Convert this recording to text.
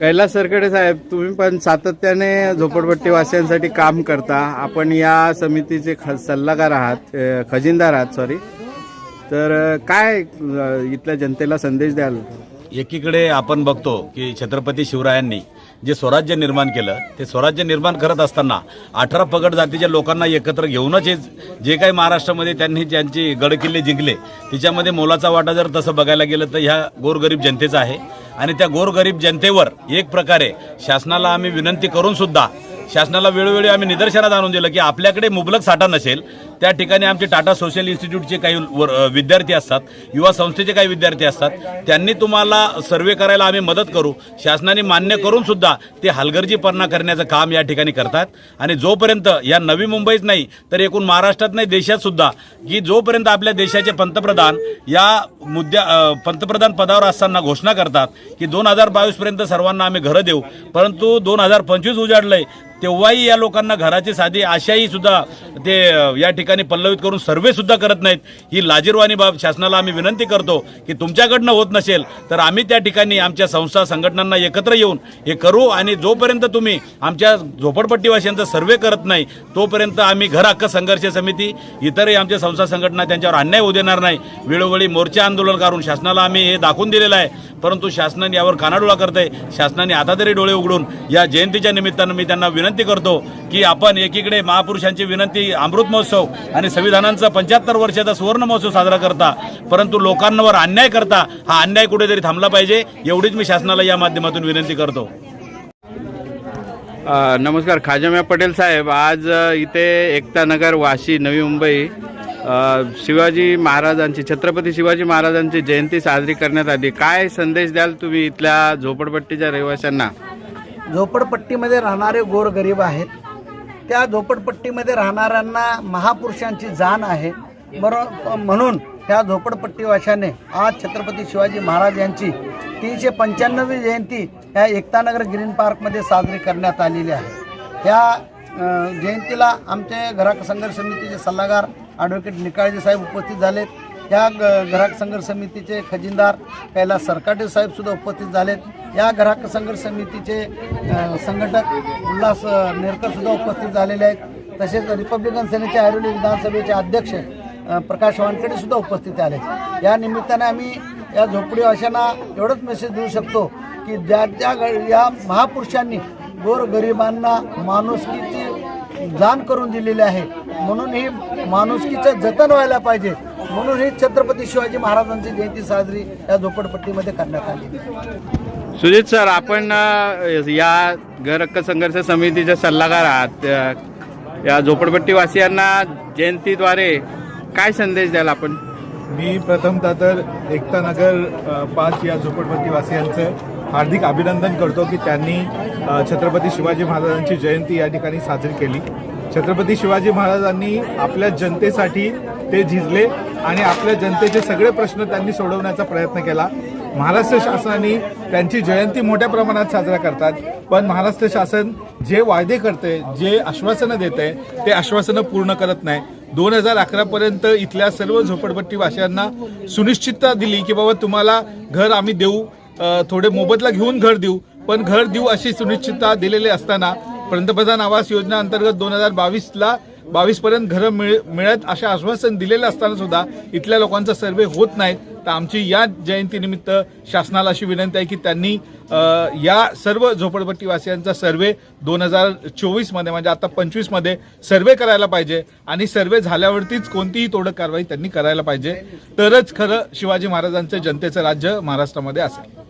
कैलास सरकडे साहेब तुम्ही पण सातत्याने झोपडपट्टी वासियांसाठी काम करता. आपण या समितीचे ख सल्लागार आहात अ, खजिनदार आहात सॉरी तर काय अ, इथल्या जनतेला संदेश द्याल? एकीकडे आपण बघतो की छत्रपती शिवरायांनी जे स्वराज्य निर्माण केलं ते स्वराज्य निर्माण करत असताना अठरा पगड जातीच्या लोकांना एकत्र घेऊनच हे जे काही महाराष्ट्रामध्ये त्यांनी ज्यांची गडकिल्ले जिंकले त्याच्यामध्ये मोलाचा वाटा जर तसं बघायला गेलं तर ह्या गोरगरीब जनतेचा आहे. आणि त्या गोरगरीब जनतेवर एक प्रकारे शासनाला आम्ही विनंती करून सुद्धा शासनाला वेळोवेळी आम्ही निदर्शनात आणून दिलं की आपल्याकडे मुबलक साठा नसेल त्या ठिकाणी आमचे टाटा सोशल इन्स्टिट्यूटचे काही विद्यार्थी असतात युवा संस्थेचे काही विद्यार्थी असतात त्यांनी तुम्हाला सर्वे करायला आम्ही मदत करू. शासनाने मान्य करून सुद्धा ते हलगर्जीपणा करण्याचं काम या ठिकाणी करतात. आणि जोपर्यंत या नवी मुंबईच नाही तर एकूण महाराष्ट्रात नाही देशात सुद्धा की जोपर्यंत आपल्या देशाचे पंतप्रधान या मुद्द्या पंतप्रधान पदावर असताना घोषणा करतात की दोन हजार बावीसपर्यंत सर्वांना आम्ही घरं देऊ परंतु दोन हजार पंचवीस उजाडलंय तेव्हाही या लोकांना घराची साधी आशाही सुद्धा ते या ठिकाणी पल्लवित करून सर्वे सुद्धा करत नाहीत. ही लाजीरवाणी बाब शासनाला आम्ही विनंती करतो की तुमच्याकडनं होत नसेल तर आम्ही त्या ठिकाणी आमच्या संस्था संघटनांना एकत्र येऊन हे करू आणि जोपर्यंत तुम्ही आमच्या झोपडपट्टीवासियांचा सर्वे करत नाही तोपर्यंत आम्ही घर हक्क संघर्ष समिती इतरही आमच्या संस्था संघटना त्यांच्यावर अन्याय होऊ देणार नाही. वेळोवेळी मोर्चा आंदोलन करून शासनाला आम्ही हे दाखवून दिलेलं आहे. परंतु शासनाने यावर कानाडोळा करत आहे शासनाने आता तरी डोळे उघडून या जयंतीच्या निमित्तानं मी त्यांना विनंती करतो की आपण एकीकडे महापुरुषांची विनंती अमृत महोत्सव आणि संविधानांचा पंच्याहत्तर वर्षाचा सुवर्ण महोत्सव साजरा करता परंतु लोकांवर अन्याय करता हा अन्याय कुठेतरी थांबला पाहिजे एवढीच मी शासनाला या माध्यमातून विनंती करतो. नमस्कार खाजम्या पटेल साहेब आज इथे एकता नगर वाशी नवी मुंबई शिवाजी महाराजांची छत्रपती शिवाजी महाराजांची जयंती साजरी करण्यात आली. काय संदेश द्याल तुम्ही इथल्या झोपडपट्टीच्या रहिवाशांना? झोपडपट्टीमध्ये राहणारे गोरगरीब आहेत. त्या झोपडपट्टीमध्ये राहणाऱ्यांना महापुरुषांची जाण आहे. बरो म्हणून त्या झोपडपट्टीवाशाने आज छत्रपती शिवाजी महाराज यांची तीनशे पंच्याण्णवी जयंती ह्या एकतानगर ग्रीन पार्कमध्ये साजरी करण्यात आलेली आहे. ह्या जयंतीला आमचे घराक संघर्ष समितीचे सल्लागार ॲडव्होकेट निकाळजे साहेब उपस्थित झालेत. या ग ग्राहक संघर्ष समितीचे खजिनदार कैलास सरकाटे साहेबसुद्धा उपस्थित झालेत. या ग्राहक संघर्ष समितीचे संघटक उल्हास नेरकरसुद्धा उपस्थित झालेले आहेत. तसेच रिपब्लिकन सेनेचे ऐरोली विधानसभेचे अध्यक्ष प्रकाश वानखेडेसुद्धा उपस्थित आले. या निमित्ताने आम्ही या झोपडीवाशांना एवढंच मेसेज देऊ शकतो की ज्या ज्या ग- या महापुरुषांनी गोरगरिबांना माणुसकीची जाण करून दिलेली आहे. म्हणून ही माणुसकीचं जतन व्हायला पाहिजे. म्हणून ही छत्रपती शिवाजी महाराजांची जयंती साजरी या झोपडपट्टीमध्ये करण्यात आली. सुजित सर आपण या घर हक्क संघर्ष समितीचे सल्लागार आहात. या झोपडपट्टीवासियांना जयंतीद्वारे काय संदेश द्याल आपण? मी प्रथमतः तर एकता नगर पाच या झोपडपट्टीवासियांचं हार्दिक अभिनंदन करतो की त्यांनी छत्रपती शिवाजी महाराजांची जयंती या ठिकाणी साजरी केली. छत्रपती शिवाजी महाराजांनी आपल्या जनतेसाठी ते झिजले. आणि आपल्या जनतेचे सगळे प्रश्न त्यांनी सोडवण्याचा प्रयत्न केला. महाराष्ट्र शासनाने त्यांची जयंती मोठ्या प्रमाणात साजरा करतात. पण महाराष्ट्र शासन जे वायदे करते जे आश्वासनं देते ते आश्वासनं पूर्ण करत नाही. दोन हजार अकरापर्यंत इथल्या सर्व झोपडपट्टी वासियांना सुनिश्चितता दिली की बाबा तुम्हाला घर आम्ही देऊ. थोडे मोबदला घेऊन घर देऊ. पण घर देऊ अशी सुनिश्चितता दिलेली असताना पंतप्रधान आवास योजना अंतर्गत दोन हजार बावीसला बावीस पर्यंत घरं मिळ मिळत अशा आश्वासन दिलेलं असताना सुद्धा इथल्या लोकांचा सर्वे होत नाही. तर आमची या जयंतीनिमित्त शासनाला अशी विनंती आहे की त्यांनी या सर्व झोपडपट्टीवासियांचा सर्वे दोन हजार चोवीसमध्ये म्हणजे आता पंचवीसमध्ये सर्वे करायला पाहिजे आणि सर्वे झाल्यावरतीच कोणतीही तोडक कारवाई त्यांनी करायला पाहिजे. तरच खरं शिवाजी महाराजांचं जनतेचं राज्य महाराष्ट्रामध्ये असेल.